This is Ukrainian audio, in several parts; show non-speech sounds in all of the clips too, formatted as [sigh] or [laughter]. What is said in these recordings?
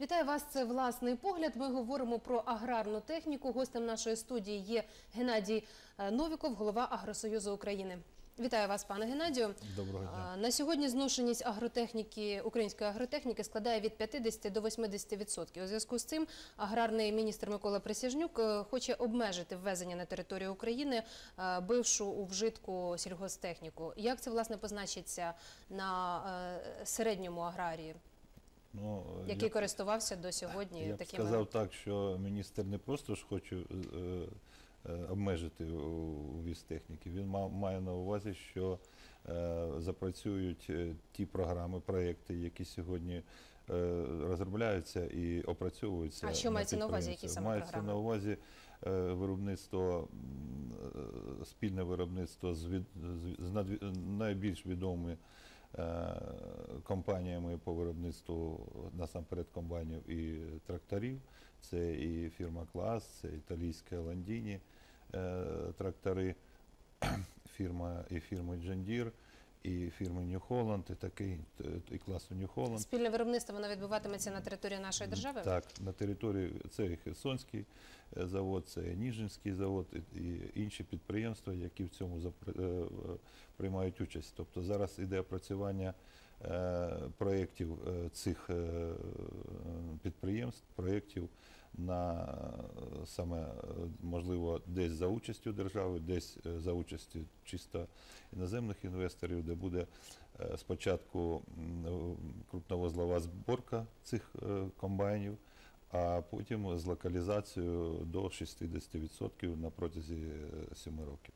Вітаю вас. Це власний погляд. Ми говоримо про аграрну техніку. Гостем нашої студії є Геннадій е, Новіков, голова Агросоюзу України. Вітаю вас, пане Геннадію. Доброго дня. На сьогодні зношеність агротехніки української агротехніки складає від 50 до 80%. У зв'язку з цим аграрний міністр Микола Присяжнюк е, хоче обмежити ввезення на територію України е, бившу у вжитку сільгостехніку. Як це власне позначиться на е, середньому аграрії, Ну, який я, користувався до сьогодні я такими сказав так, що міністр не просто ж хоче е, е, обмежити у- увіз техніки, він має на увазі, що е, запрацюють е, ті програми, проекти, які сьогодні е, розробляються і опрацьовуються. А що мається на увазі, які саме мається програми? на увазі е, виробництво, е, спільне виробництво з, від, з, з надві- найбільш відомими е, компаніями по виробництву насамперед комбайнів і тракторів. Це і фірма Клас, це італійська Ландіні е, трактори, [clears throat] фірма і фірми Джандір, і фірми New Holland, і такий і класу New Holland. спільне виробництво воно відбуватиметься на території нашої держави? Так, на території це і Херсонський е, завод, це і Ніжинський завод і, інші підприємства, які в цьому е, приймають участь. Тобто зараз іде опрацювання е, проєктів цих підприємств, проєктів на саме можливо десь за участю держави, десь е, за участю чисто іноземних інвесторів, де буде е, спочатку крупновозлова зборка цих е, комбайнів, а потім з локалізацією до 60% на протязі 7 років.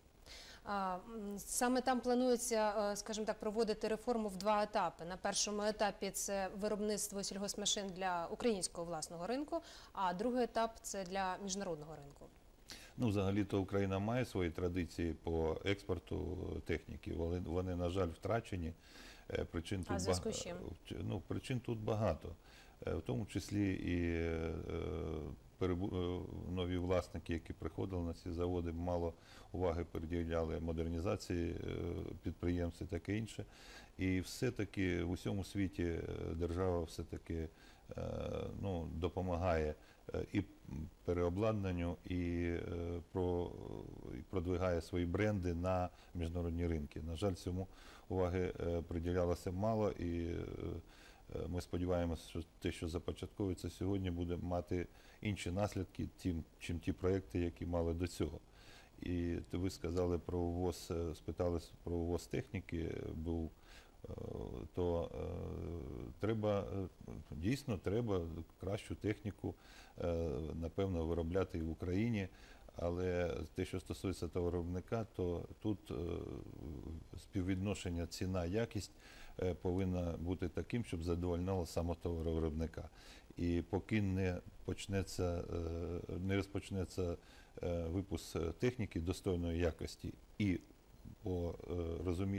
Саме там планується, е, скажімо так, проводити реформу в два етапи. На першому етапі це виробництво сільгосмашин для українського власного ринку, а другий етап це для міжнародного ринку. Ну, взагалі-то Україна має свої традиції по експорту техніки. Вони, вони на жаль, втрачені. Е, Причин А тут бага- Ну, причин тут багато. Е, В тому числі і нові власники, які приходили на ці заводи, мало уваги приділяли модернізації е, підприємств і таке інше. І все-таки в усьому світі е, держава все-таки е, ну, допомагає е, і переобладнанню, і, е, про, і продвигає свої бренди на міжнародні ринки. На жаль, цьому уваги е, приділялося мало, і е, е, ми сподіваємося, що те, що започатковується сьогодні, буде мати інші наслідки, тим, чим ті проекти, які мали до цього. І ви сказали про ввоз, е, спитали про ввоз техніки, е, був е, то е, треба е, дійсно треба кращу техніку, е, напевно, виробляти і в Україні. Але те, що стосується товаровиробника, то тут е, співвідношення ціна-якість е, повинна бути таким, щоб задовольняло саме товаровиробника. І поки не почнеться, е, не розпочнеться е, випуск е, техніки достойної якості і по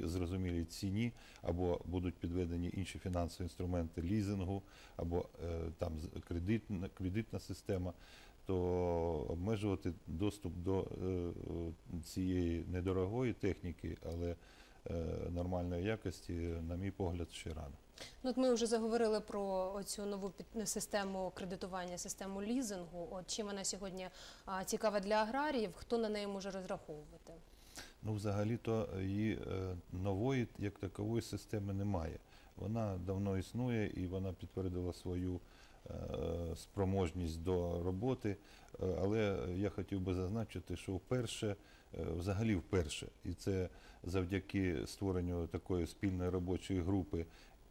е, зрозумілій ціні, або будуть підведені інші фінансові інструменти лізингу, або е, там кредитна, кредитна система, то обмежувати доступ до е, цієї недорогої техніки, але е, нормальної якості, на мій погляд, ще рано. Ну, от ми вже заговорили про цю нову систему кредитування, систему лізингу. От чим вона сьогодні цікава для аграріїв, хто на неї може розраховувати? Ну, взагалі-то її е, нової як такової системи немає. Вона давно існує і вона підтвердила свою е, спроможність до роботи. Е, Але я хотів би зазначити, що вперше, е, взагалі вперше, і це завдяки створенню такої спільної робочої групи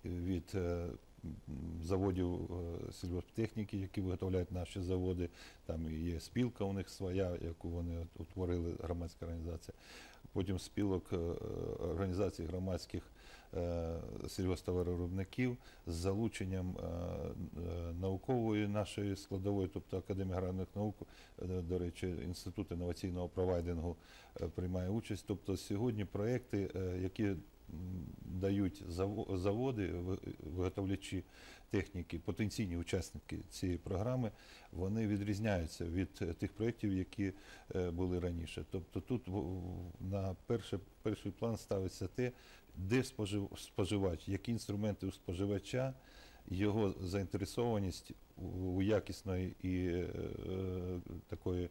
від е, заводів е, сільгосптехніки, які виготовляють наші заводи. Там є спілка у них своя, яку вони утворили, громадська організація. Потім спілок е, організацій громадських е, сільгосптоваровиробників з залученням е, е, наукової нашої складової, тобто Академія аграрних наук, до речі, Інститут інноваційного провайдингу приймає участь. Тобто сьогодні проекти, які дають заво- заводи, виготовлячі техніки, потенційні учасники цієї програми, вони відрізняються від тих проєктів, які були раніше. Тобто тут на перший план ставиться те, де споживач, які інструменти у споживача, його заінтересованість у- якісної і е, такої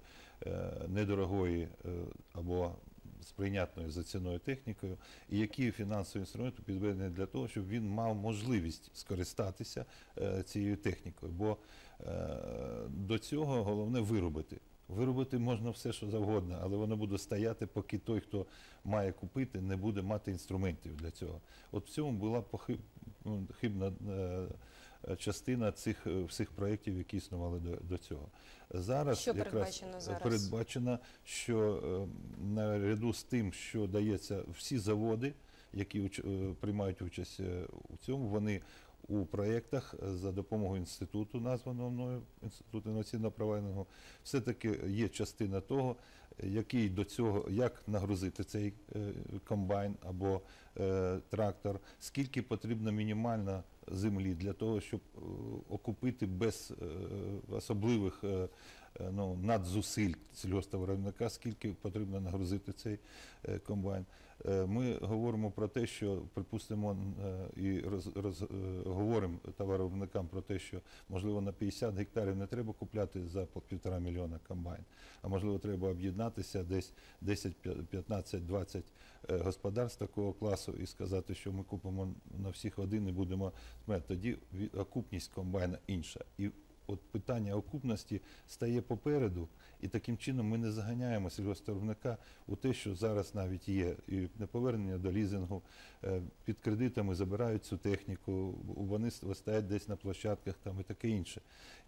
е, недорогої е, або сприйнятною за ціною технікою, і які фінансові інструменти підведені для того, щоб він мав можливість скористатися цією технікою. Бо до цього головне виробити. Виробити можна все, що завгодно, але воно буде стояти, поки той, хто має купити, не буде мати інструментів для цього. От в цьому була ну, хибна е, частина цих е, всіх проєктів, які існували до, до цього. Зараз Що якраз передбачено зараз? передбачено, що е, наряду з тим, що дається всі заводи, які приймають участь у цьому, вони у проєктах е, за допомогою інституту, названого мною інститут інноваційного провайдингу, все-таки є частина того, який до цього, як нагрузити цей е, комбайн або е, трактор, скільки потрібно мінімально землі для того, щоб окупити без особливих ну, надзусиль сільгосптоваровника, скільки потрібно нагрузити цей комбайн. Е, Ми говоримо про те, що припустимо е, і роз, роз, е, говоримо товаровиробникам про те, що можливо на 50 гектарів не треба купляти за півтора мільйона комбайн, а можливо треба об'єднатися десь 10, 15, 20 е, господарств такого класу і сказати, що ми купимо на всіх один і будемо. Тоді окупність комбайна інша. І от питання окупності стає попереду, і таким чином ми не заганяємо сільгоспвиробника у те, що зараз навіть є і неповернення до лізингу, е, під кредитами забирають цю техніку, вони стоять десь на площадках там і таке інше.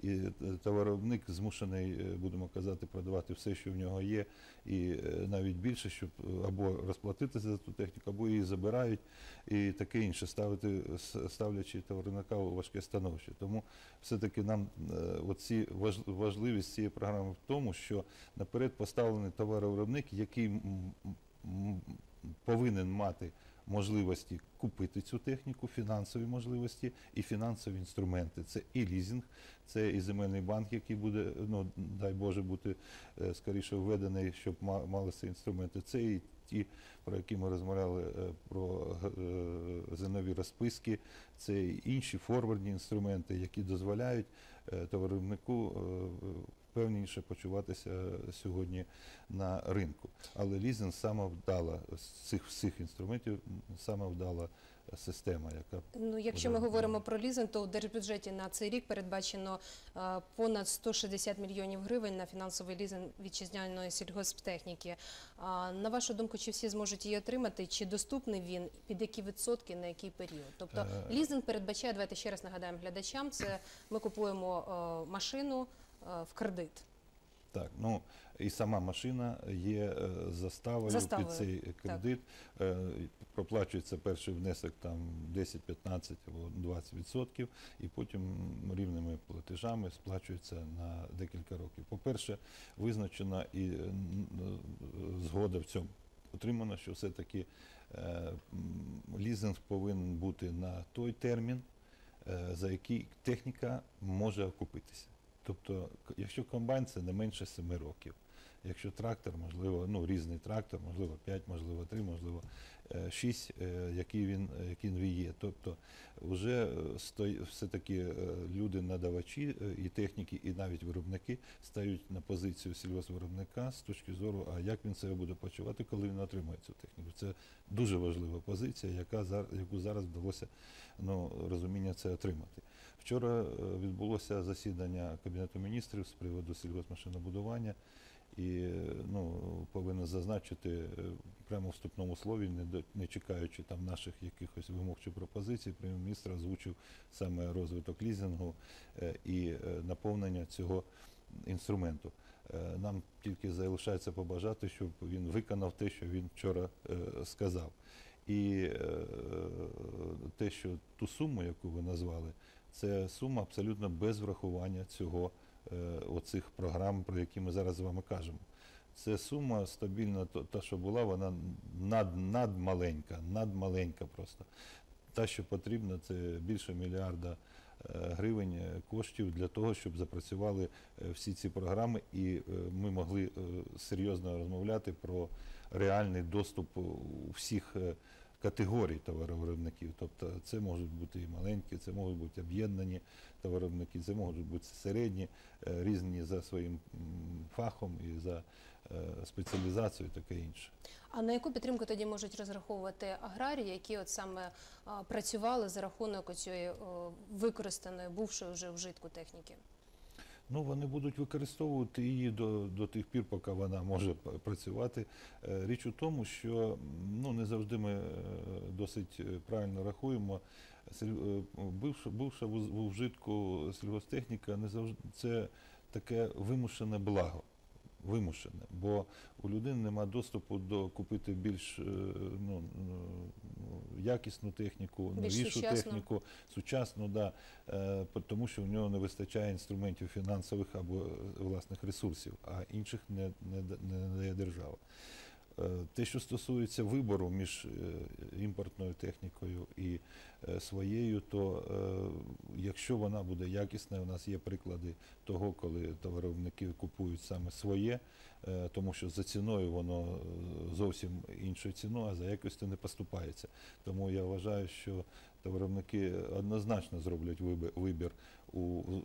І е, товаровник змушений, е, будемо казати, продавати все, що в нього є, і навіть більше, щоб або розплатитися за ту техніку, або її забирають, і таке інше, ставити, ставлячи товаровника у важке становище. Тому все-таки нам оці важливість цієї програми в тому, що наперед поставлений товаровиробник, який повинен мати можливості купити цю техніку, фінансові можливості і фінансові інструменти. Це і лізинг, це і земельний банк, який буде, ну дай Боже, бути е, скоріше введений, щоб ма- мали ці інструменти. Це і ті, про які ми розмовляли, е, про е, зернові розписки, це і інші форвардні інструменти, які дозволяють е, товаровиробнику е, впевненіше почуватися сьогодні на ринку. Але лізинг саме вдала з цих всіх інструментів, саме вдала система, яка Ну, якщо ми говоримо про лізинг, то в держбюджеті на цей рік передбачено е, понад 160 мільйонів гривень на фінансовий лізинг вітчизняної сільгосптехніки. А на вашу думку, чи всі зможуть її отримати? Чи доступний він? Під які відсотки, на який період? Тобто Е. лізинг передбачає, давайте ще раз нагадаємо глядачам, це ми купуємо е, машину е, в кредит. Так, ну і сама машина є е, заставою, Заставою, під цей кредит. Е, проплачується перший внесок там 10, 15 або 20 відсотків, і потім рівними платежами сплачується на декілька років. По-перше, визначена і е, згода в цьому отримана, що все-таки лізинг повинен бути на той термін, за який техніка може окупитися. Тобто, якщо комбайн це не менше 7 років. Якщо трактор, можливо, ну різний трактор, можливо 5, можливо 3, можливо 6, який він, е, який він є. Тобто вже е, все-таки е, люди надавачі е, і техніки, і навіть виробники стають на позицію сільгоспвиробника з точки зору, а як він себе буде почувати, коли він отримає цю техніку. Це дуже важлива позиція, яка яку зараз вдалося ну, розуміння це отримати. Вчора е, відбулося засідання Кабінету міністрів з приводу сільгоспмашинобудування. І ну, повинен зазначити е, прямо в вступному слові, не, до- не чекаючи там наших якихось вимог чи пропозицій, прем'єр-міністр озвучив саме розвиток лізингу е, і е, наповнення цього інструменту. Нам тільки залишається побажати, щоб він виконав те, що він вчора сказав. І те, що ту суму, яку ви назвали, це сума абсолютно без врахування цього оцих програм, про які ми зараз з вами кажемо. Це сума стабільна, та, що була, вона над, надмаленька, надмаленька просто. Та, що потрібно, це більше мільярда е, гривень е, коштів для того, щоб запрацювали е, всі ці програми, і е, ми могли е, серйозно розмовляти про реальний доступ у всіх е, категорій товаровиробників. Тобто це можуть бути і маленькі, це можуть бути об'єднані товаровиробники, це можуть бути середні, е, різні за своїм фахом і за е, спеціалізацією, і таке інше. А на яку підтримку тоді можуть розраховувати аграрії, які от саме працювали за рахунок цієї використаної, бувшої вже вжитку техніки? Ну, вони будуть використовувати її до, до тих пір, поки вона може працювати. Е, Річ у тому, що ну, не завжди ми е, досить е, правильно рахуємо. Бивша, бивша в вжитку сільгостехніка не завжди це таке вимушене благо. Вимушене, бо у людини нема доступу до купити більш е, ну, ну, якісну техніку, Більш новішу сучасну. техніку, сучасну, да, е, тому що в нього не вистачає інструментів фінансових або е, власних ресурсів, а інших не, не, не надає держава. Те, що стосується вибору між імпортною технікою і своєю, то е, якщо вона буде якісна, у нас є приклади того, коли товаровники купують саме своє, е, тому що за ціною воно е, зовсім іншою ціною, а за якістю не поступається. Тому я вважаю, що товаровники однозначно зроблять вибір, у,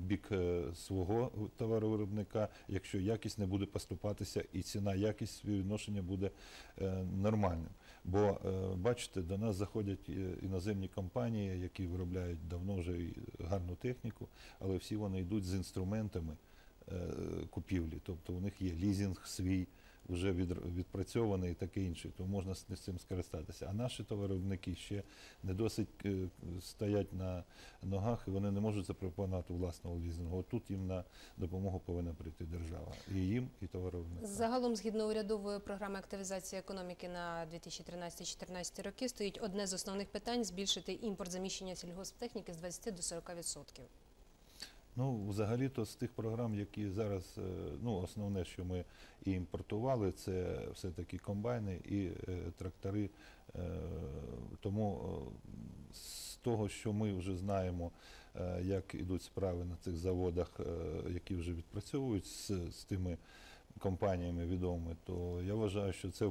бік е, свого товаровиробника, якщо якість не буде поступатися і ціна якість співвідношення буде е, нормальним. Бо е, бачите, до нас заходять е, іноземні компанії, які виробляють давно вже гарну техніку, але всі вони йдуть з інструментами е, купівлі. Тобто у них є лізинг свій, вже від, відпрацьований і таке інше, то можна з цим скористатися. А наші товаровиробники ще не досить е, стоять на ногах і вони не можуть запропонувати власного лізингу. Тут їм на допомогу повинна прийти держава. І їм, і товаровиробникам. Загалом, згідно урядової програми активізації економіки на 2013-2014 роки, стоїть одне з основних питань збільшити імпорт заміщення сільгосптехніки з 20 до 40%. Ну, взагалі-то з тих програм, які зараз, е, ну, основне, що ми і імпортували, це все-таки комбайни і е, трактори. Е, тому з того, що ми вже знаємо, як ідуть справи на цих заводах, які вже відпрацьовують з, тими компаніями відомими, то я вважаю, що це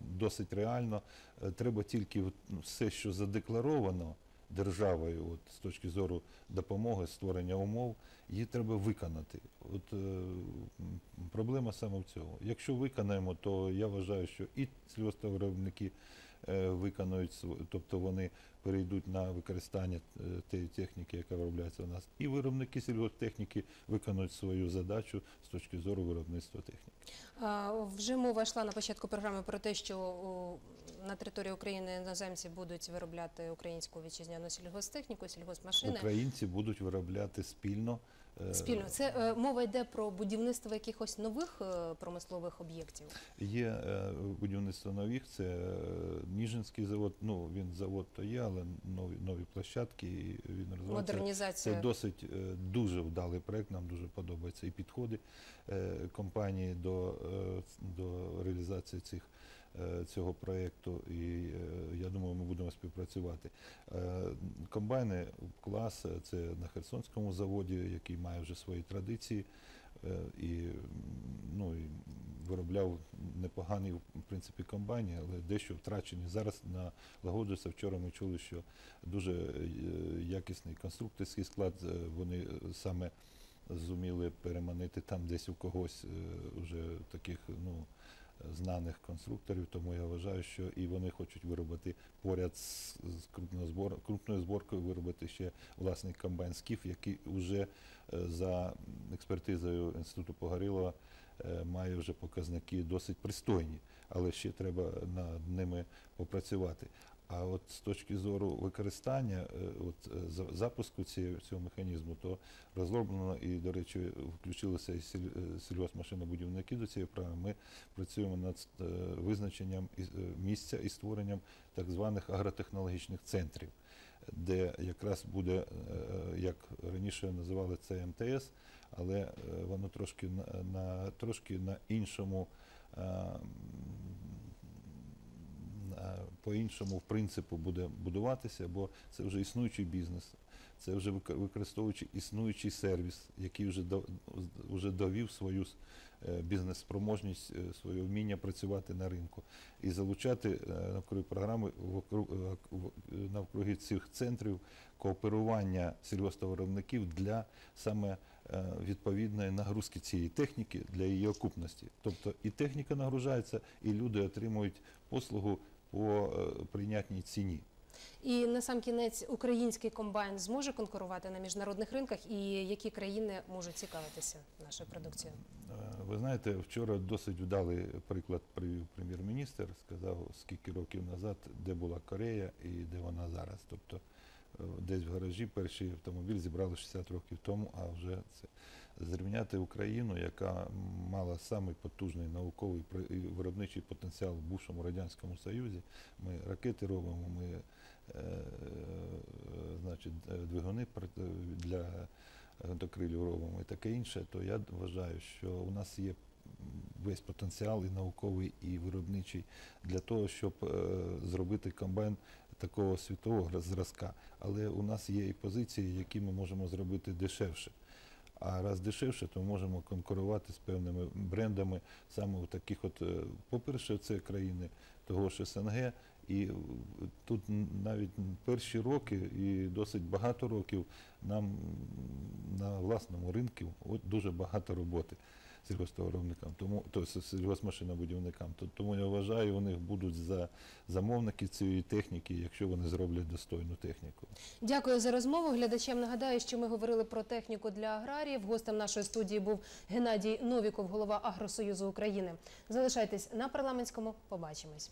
досить реально. Треба тільки ну, все, що задекларовано державою, от, з точки зору допомоги, створення умов, її треба виконати. От е, проблема саме в цьому. Якщо виконаємо, то я вважаю, що і сільгосптовиробники е, виконують, тобто вони перейдуть на використання е, тієї техніки, яка виробляється у нас, і виробники сільгосптехніки виконують свою задачу з точки зору виробництва техніки. А, Вже мова йшла на початку програми про те, що на території України іноземці будуть виробляти українську вітчизняну сільгосптехніку, сільгоспмашини. Українці будуть виробляти спільно. е, Спільно це е, мова йде про будівництво якихось нових е, промислових об'єктів. Є е, будівництво нових, це е, Ніжинський завод, ну він завод то є, але нові, нові площадки, і він розвивається. Модернізація. Це досить е, дуже вдалий проект, нам дуже подобаються і підходи е, компанії до, е, до реалізації цих, цього проєкту, і е, я думаю, ми будемо співпрацювати. Е, Комбайни клас е, це на Херсонському заводі, який має вже свої традиції. е, І, ну, і виробляв непогані в принципі комбайни, але дещо втрачені. Зараз налагоджується. Вчора ми чули, що дуже е, якісний конструкторський склад. е, Вони е, саме зуміли переманити там десь у когось е, вже таких ну, знаних конструкторів. Тому я вважаю, що і вони хочуть виробити поряд з, крупною зборкою виробити ще власний комбайн скіф, який вже е, за експертизою інституту Погорілова е, має вже показники досить пристойні, але ще треба над ними попрацювати. А от з точки зору використання е, от, е, запуску цієї, цього механізму, то розроблено і, до речі, включилися і е, сільгоспмашинобудівники до цієї програми. Ми працюємо над визначенням місця і створенням так званих агротехнологічних центрів, де якраз буде, як раніше називали це МТС, але воно трошки на, на трошки на іншому. По-іншому в принципу буде будуватися, бо це вже існуючий бізнес. це вже вик- використовуючи існуючий сервіс, який вже вже довів свою е, бізнес-спроможність, е, своє вміння працювати на ринку і залучати е, навкруги програми навкруги цих центрів кооперування сільгосптовиробників для саме відповідної нагрузки цієї техніки для її окупності. Тобто і техніка нагружається, і люди отримують послугу по е, прийнятній ціні. І на сам кінець український комбайн зможе конкурувати на міжнародних ринках, і які країни можуть цікавитися нашою продукцією? Е, Ви знаєте, вчора досить вдалий приклад привів прем'єр-міністр, сказав, скільки років назад, де була Корея і де вона зараз. Тобто е, десь в гаражі перший автомобіль зібрали 60 років тому, а вже це зрівняти Україну, яка мала самий потужний науковий і виробничий потенціал в бувшому радянському Союзі. Ми ракети робимо, ми е, е, значить, е, двигуни для гвинтокрилів робимо і таке інше, то я вважаю, що у нас є весь потенціал і науковий, і виробничий для того, щоб зробити комбайн такого світового зразка. Але у нас є і позиції, які ми можемо зробити дешевше. А раз дешевше, то можемо конкурувати з певними брендами саме у таких от, е, по-перше, це країни того ж СНГ. І тут навіть перші роки і досить багато років нам на власному ринку от дуже багато роботи сільгосптовиробникам, тому то с- сільгоспмашинобудівникам. То- Тому я вважаю, них будуть за замовники цієї техніки, якщо вони зроблять достойну техніку. Дякую за розмову. Глядачам нагадаю, що ми говорили про техніку для аграріїв. Гостем нашої студії був Геннадій Новіков, голова Агросоюзу України. Залишайтесь на парламентському. Побачимось.